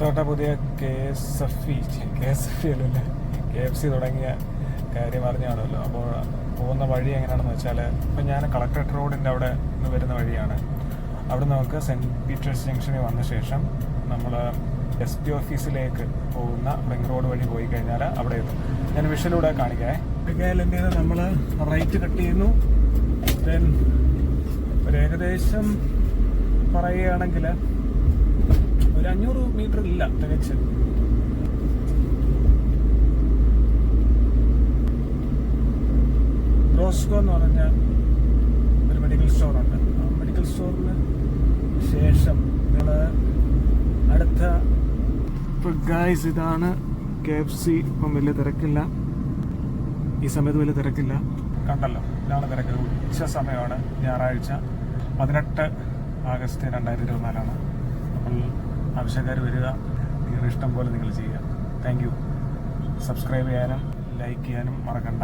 തൊട്ട പുതിയ K S F E K S F E അല്ലല്ലേ? കെ എഫ് സി തുടങ്ങിയ കാര്യം അറിഞ്ഞാണല്ലോ. അപ്പോൾ പോകുന്ന വഴി എങ്ങനെയാണെന്ന് വെച്ചാൽ ഇപ്പം ഞാൻ കളക്ടറേറ്റ് റോഡിന്റെ അവിടെ നിന്ന് വരുന്ന വഴിയാണ്. അവിടെ നമുക്ക് സെന്റ് പീറ്റേഴ്സ് ജംഗ്ഷനിൽ വന്ന ശേഷം നമ്മൾ എസ് പി ഓഫീസിലേക്ക് പോകുന്ന ബെങ്ക് റോഡ് വഴി പോയി കഴിഞ്ഞാൽ അവിടെ എത്തും. ഞാൻ വിഷലൂടെ കാണിക്കാം ചെയ്ത്? നമ്മൾ റൈറ്റ് കട്ട് ചെയ്യുന്നു. ദെൻ ഒരു ഏകദേശം പറയുകയാണെങ്കിൽ അഞ്ഞൂറ് മീറ്റർ ഇല്ല തികച്ച് റോസ്കോ എന്ന് പറഞ്ഞ ഒരു മെഡിക്കൽ സ്റ്റോറുണ്ട് ആ മെഡിക്കൽ സ്റ്റോറിന് ശേഷം നിങ്ങൾ അടുത്ത ഗായ്സ് ഇതാണ് കെ എഫ് സി ഇപ്പം വലിയ തിരക്കില്ല. ഈ സമയത്ത് വലിയ തിരക്കില്ല. കണ്ടല്ലോ ഇതാണ് തിരക്ക്. ഉച്ച സമയമാണ് ഞായറാഴ്ച. പതിനെട്ട് ആഗസ്റ്റ് രണ്ടായിരത്തി ഇരുപത്തിനാലാണ്. ആവശ്യക്കാർ വരിക നിങ്ങളുടെ ഇഷ്ടം പോലെ നിങ്ങൾ ചെയ്യുക. താങ്ക് സബ്സ്ക്രൈബ് ചെയ്യാനും ലൈക്ക് ചെയ്യാനും മറക്കണ്ട.